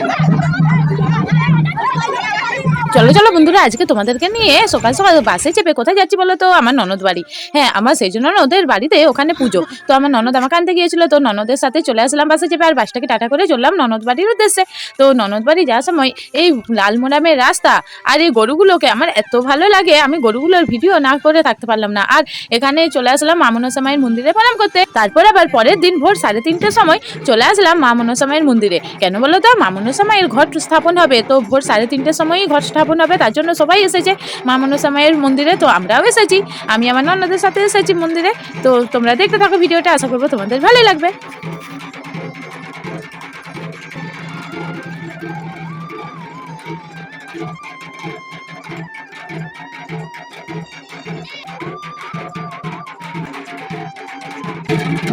Come on! চলো চলো বন্ধুরা, আজকে তোমাদেরকে নিয়ে সকাল সকাল বাসে চেপে কোথায় যাচ্ছি বলো তো? আমার ননদ বাড়ি। হ্যাঁ আমার সেই জন্য ওদের বাড়িতে ওখানে পুজো। তো আমার ননদ আমাকে আনতে গিয়েছিল, তো ননদের সাথে চলে আসলাম বাসে চেপে আর বাসটাকে টাটা করে চললাম ননদ বাড়ির উদ্দেশ্যে। তো ননদ বাড়ি যাওয়ার সময় এই লালমোড়ামের রাস্তা আর এই গরুগুলোকে আমার এত ভালো লাগে, আমি গরুগুলোর ভিডিও না করে থাকতে পারলাম না। আর এখানে চলে আসলাম মা মনসা মায়ের মন্দিরে প্রণাম করতে। তারপর আবার পরের দিন ভোর সাড়ে তিনটের সময় চলে আসলাম মা মনসা মায়ের মন্দিরে। কেন বলো তো? মা মনসা মায়ের ঘট স্থাপন হবে। তো ভোর সাড়ে তিনটের সময়ই ঘট স্থাপন হবে, তার জন্য সবাই এসেছে। মা মনসা মায়ের মন্দিরে, তো আমরাও এসেছি। আমি আমার নন্দাদের সাথে এসেছি মন্দিরে। তো তোমরা দেখতে থাকো ভিডিওটা, আশা করব তোমাদের ভালোই লাগবে।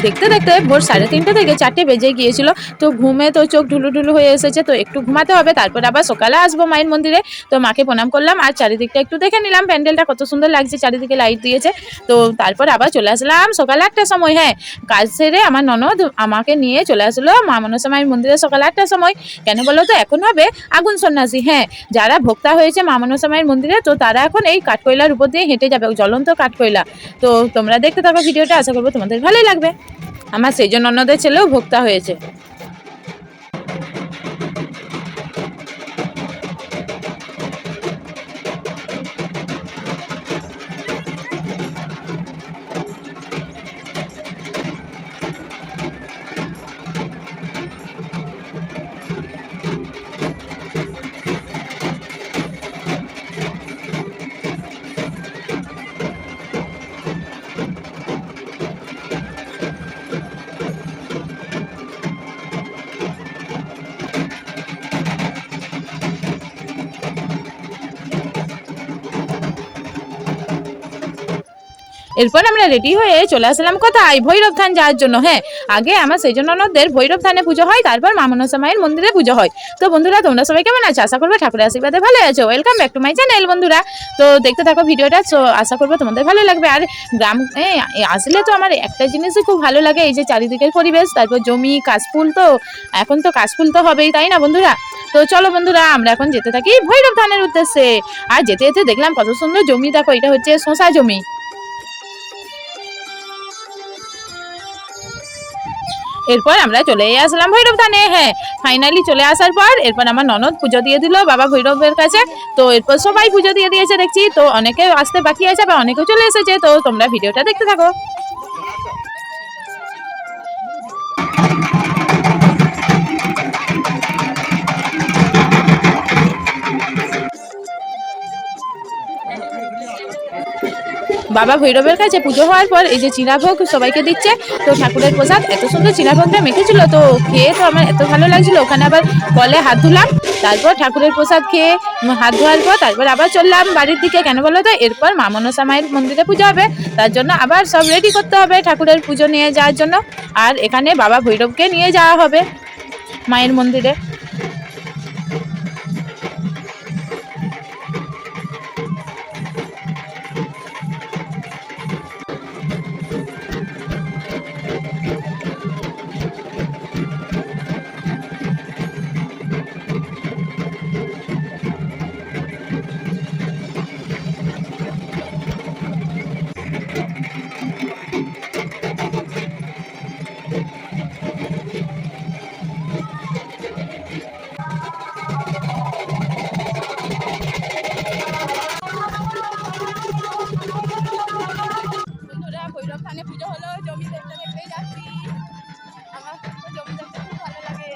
দেখতে দেখতে ভোর সাড়ে তিনটে থেকে চারটে বেজে গিয়েছিল। তো ঘুমে তো চোখ ঢুলু ঢুলু হয়ে এসেছে, তো একটু ঘুমাতে হবে, তারপর আবার সকালে আসব মায়ের মন্দিরে। তো মাকে প্রণাম করলাম আর চারিদিকটা একটু দেখে নিলাম, প্যান্ডেলটা কত সুন্দর লাগছে, চারিদিকে লাইট দিয়েছে। তো তারপর আবার চলে আসলাম, সকাল আটটার সময় হ্যাঁ কাজ সেরে আমার ননদ আমাকে নিয়ে চলে আসলো মা মনসা মায়ের মন্দিরে সকাল আটটার সময়। কেন বলো তো, এখন হবে আগুন সন্ন্যাসী হ্যাঁ যারা ভোক্তা হয়েছে মা মনসা মায়ের মন্দিরে, তো তারা এখন এই কাঠকয়লার উপর দিয়ে হেঁটে যাবে, জ্বলন্ত কাঠকয়লা। তো তোমরা দেখতে থাকো ভিডিওটা, আশা করব তোমাদের ভালোই লাগবে। আমার সেই জন্য অন্যদের ছেলেও ভোক্তা হয়েছে। এরপর আমরা রেডি হয়ে চলে আসলাম কোথায়? ভৈরব থান যাওয়ার জন্য হ্যাঁ। আগে আমার সেই জন্য ননদদের ভৈরব থানে পুজো হয়, তারপর মা মনসা মায়ের মন্দিরে পুজো হয়। তো বন্ধুরা, তোমরা সবাই কেমন আছো? আশা করব ঠাকুরের আশীর্বাদে ভালো আছো। Welcome back to my channel বন্ধুরা। তো দেখতে থাকো ভিডিওটা, তো আশা করব তোমাদের ভালো লাগবে। আর গ্রাম আসলে তো আমার একটা জিনিসই খুব ভালো লাগে, এই যে চারিদিকের পরিবেশ, তারপর জমি, কাশফুল তো, এখন তো কাশফুল তো হবেই, তাই না বন্ধুরা? তো চলো বন্ধুরা, আমরা এখন যেতে থাকি ভৈরব ধানের উদ্দেশ্যে। আর যেতে যেতে দেখলাম কত সুন্দর জমি, দেখো, এটা হচ্ছে শশা জমি। এরপর আমরা চলে আসলাম ভৈরব থানে হ্যাঁ। ফাইনালি চলে আসার পর এরপর আমার ননদ পুজো দিয়ে দিল, বাবা ভৈরবের কাছে। তো এরপর সবাই পুজো দিয়ে দিয়েছে দেখছি, তো অনেকে আসতে বাকি আছে বা অনেকে চলে এসেছে, তো তোমরা ভিডিওটা দেখতে থাকো। বাবা ভৈরবের কাছে পুজো হওয়ার পর এই যে চিনাভোগ সবাইকে দিচ্ছে, তো ঠাকুরের প্রসাদ এত সুন্দর চিনাভোগটা মেখেছিল, তো খেয়ে তো আমার এত ভালো লাগছিল, ওখানে আবার কলে হাত ধুলাম, তারপর ঠাকুরের প্রসাদ খেয়ে হাত ধোয়ার পর তারপর আবার চললাম বাড়ির দিকে, কেন বলো তো? এরপর মা মনসা মায়ের মন্দিরে পুজো হবে, তার জন্য আবার সব রেডি করতে হবে ঠাকুরের পুজো নিয়ে যাওয়ার জন্য, আর এখানে বাবা ভৈরবকে নিয়ে যাওয়া হবে মায়ের মন্দিরে। থানে পুজো হলো, জমি দেখতে দেখতেই যাচ্ছি। আমার জমি দেখতে খুব ভালো লাগে।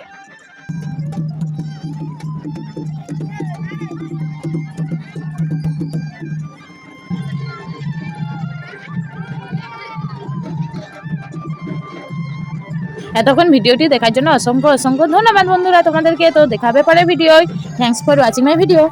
এতক্ষণ ভিডিওটি দেখার জন্য অসংখ্য অসংখ্য ধন্যবাদ বন্ধুরা। তোমাদেরকে তো দেখাবে পরে video. Thanks for watching my video